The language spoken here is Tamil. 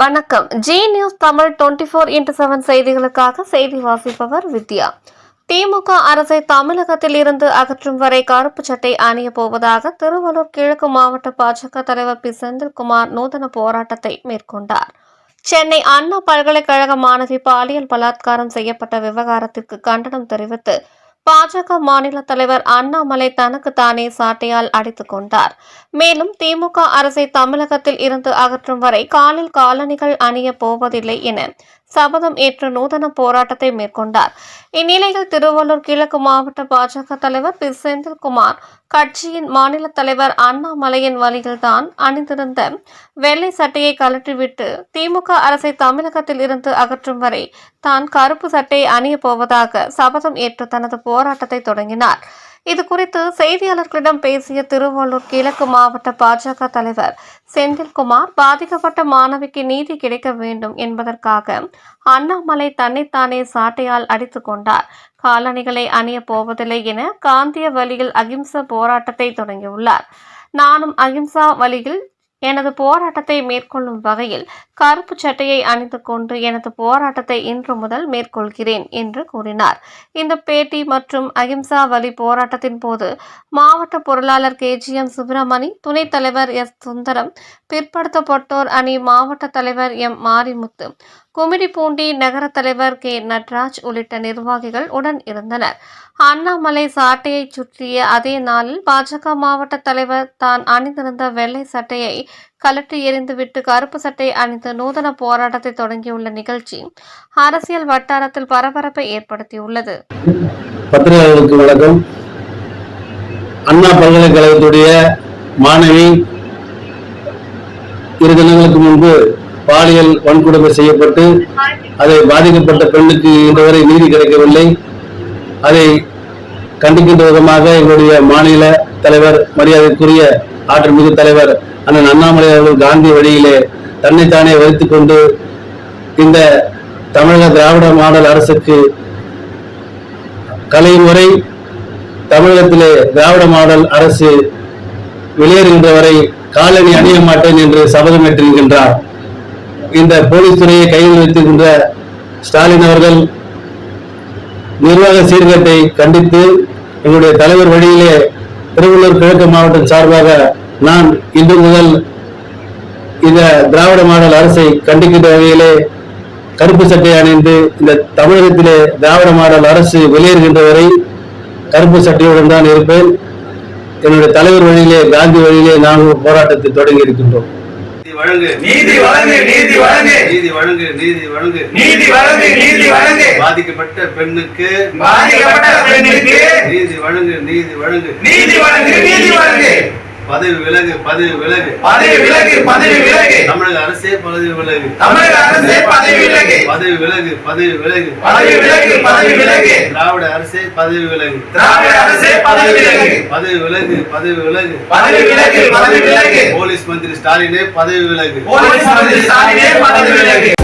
வணக்கம். Zee news Tamil twenty four into seven செய்திகளுக்காக செய்தி வாசிப்பவர் வித்யா. திமுக அரசை தமிழகத்தில் இருந்து அகற்றும் வரை கருப்பு சட்டை அணியப் போவதாக திருவள்ளூர் கிழக்கு மாவட்ட பாஜக தலைவர் பி. செந்தில்குமார் நூதன போராட்டத்தை மேற்கொண்டார். சென்னை அண்ணா பல்கலைக்கழக மாணவி பாலியல் பலாத்காரம் செய்யப்பட்ட விவகாரத்திற்கு கண்டனம் தெரிவித்து பாஜக மாநில தலைவர் அண்ணாமலை தனக்கு தானே சாட்டையால் அடித்துக் கொண்டார். மேலும் திமுக அரசை தமிழகத்தில் இருந்து அகற்றும் வரை காலில் காலணிகள் அணிய போவதில்லை என சபதம் ஏற்று நூதன போராட்டத்தை மேற்கொண்டார். இந்நிலையில் திருவள்ளூர் கிழக்கு மாவட்ட பாஜக தலைவர் பி. செந்தில்குமார் கட்சியின் மாநில தலைவர் அண்ணாமலையின் வழியில்தான் அணிந்திருந்த வெள்ளை சட்டையை கழற்றிவிட்டு திமுக அரசை தமிழகத்தில் இருந்து அகற்றும் வரை தான் கருப்பு சட்டையை அணியப் போவதாக சபதம் ஏற்று தனது போராட்டத்தை தொடங்கினார். இது குறித்து செய்தியாளர்களிடம் பேசிய திருவள்ளூர் கிழக்கு மாவட்ட பாஜக தலைவர் செந்தில்குமார் பாதிக்கப்பட்ட மாணவிக்கு நீதி கிடைக்க வேண்டும் என்பதற்காக அண்ணாமலை தன்னைத்தானே சாட்டையால் அடித்துக் கொண்டார். காலணிகளை அணியப் போவதில்லை என காந்திய வழியில் அகிம்சா போராட்டத்தை தொடங்கியுள்ளார். நானும் அகிம்சா வழியில் எனது போராட்டத்தை மேற்கொள்ளும் வகையில் கருப்பு சட்டையை அணிந்து கொண்டு எனது போராட்டத்தை இன்று முதல் மேற்கொள்கிறேன் என்று கூறினார். இந்த பேட்டி மற்றும் அகிம்சா வழி போராட்டத்தின் போது மாவட்ட பொருளாளர் கேஜிஎம் சுப்பிரமணி துணைத் தலைவர் எஸ். சுந்தரம் பிற்படுத்தப்பட்டோர் அணி மாவட்ட தலைவர் எம். மாரிமுத்து குமிடிப்பூண்டி நகர தலைவர் கே. நட்ராஜ் உள்ளிட்ட நிர்வாகிகள் உடன் இருந்தனர். அண்ணாமலை சாட்டையை சுற்றிய அதே நாளில் பாஜக மாவட்ட தலைவர் தான் அணிந்திருந்த வெள்ளை சட்டையை கலட்டி எறிந்துவிட்டு கருப்பு சட்டை அணிந்து நூதன போராட்டத்தை தொடங்கியுள்ள நிகழ்ச்சி அரசியல் வட்டாரத்தில் பரபரப்பை ஏற்படுத்தியுள்ளது. பத்திரிகையாளர்களுக்கு வணக்கம். அண்ணா பல்கலைக்கழகத்துடைய மாணவி இரு தினங்களுக்கு முன்பு பாலியல் வன்கொடுமை செய்யப்பட்டு அதை பாதிக்கப்பட்ட பெண்ணுக்கு இன்று நீதி கிடைக்கவில்லை. அதை கண்டிக்கின்ற விதமாக எங்களுடைய மாநில தலைவர் மரியாதைக்குரிய ஆற்றல்மிகு தலைவர் அண்ணன் அண்ணாமலை அவர்கள் காந்தி வழியிலே தன்னைத்தானே வைத்துக் கொண்டு இந்த தமிழக திராவிட மாடல் அரசுக்கு கலையும் வரை தமிழகத்திலே திராவிட மாடல் அரசு வெளியேறுகின்ற வரை காலணி அணிய மாட்டேன் என்று சபதம் ஏற்றிருக்கின்றார். இந்த போலீஸ் துறையை கையில் வைத்திருக்கின்ற ஸ்டாலின் அவர்கள் நிர்வாக சீர்கேட்டை கண்டித்து எங்களுடைய தலைவர் வழியிலே திருவள்ளூர் கிழக்கு மாவட்டம் சார்பாக நான் இன்று முதல் இந்த திராவிட மாடல் அரசை கண்டிக்கின்ற வகையிலே கருப்பு சட்டை அணிந்து இந்த தமிழகத்திலே திராவிட மாடல் அரசு வெளியேறுகின்ற வரை கருப்பு சட்டையுடன் தான் இருப்பேன். என்னுடைய தலைவர் வழியிலே காந்தி வழியிலே நாங்கள் போராட்டத்தை தொடங்கி இருக்கின்றோம். வழங்கு. நீதி வழங்கு நீதி வழங்கு. நீதி வழங்கு நீதி வழங்கு. நீதி வழங்கு நீதி வழங்கு. பாதிக்கப்பட்ட பெண்ணுக்கு பாதிக்கப்பட்ட பெண்ணுக்கு நீதி வழங்கு நீதி வழங்கு. நீதி வழங்கு நீதி வழங்கு. பதவி விலகு பதவி விலகு பதவி விலகு பதவி விலகு தமிழக அரசே பதவி விலகு தமிழக அரசே பதவி விலகு பதவி விலகு பதவி விலகு பதவி விலகு பதவி விலகு திராவிட அரசே பதவி விலகு திராவிட அரசே பதவி விலகு பதவி விலகு பதவி விலகு பதவி விலகு பதவி விலகு போலீஸ் மந்திரி ஸ்டாலினே பதவி விலகு போலீஸ் மந்திரி ஸ்டாலினே பதவி விலகு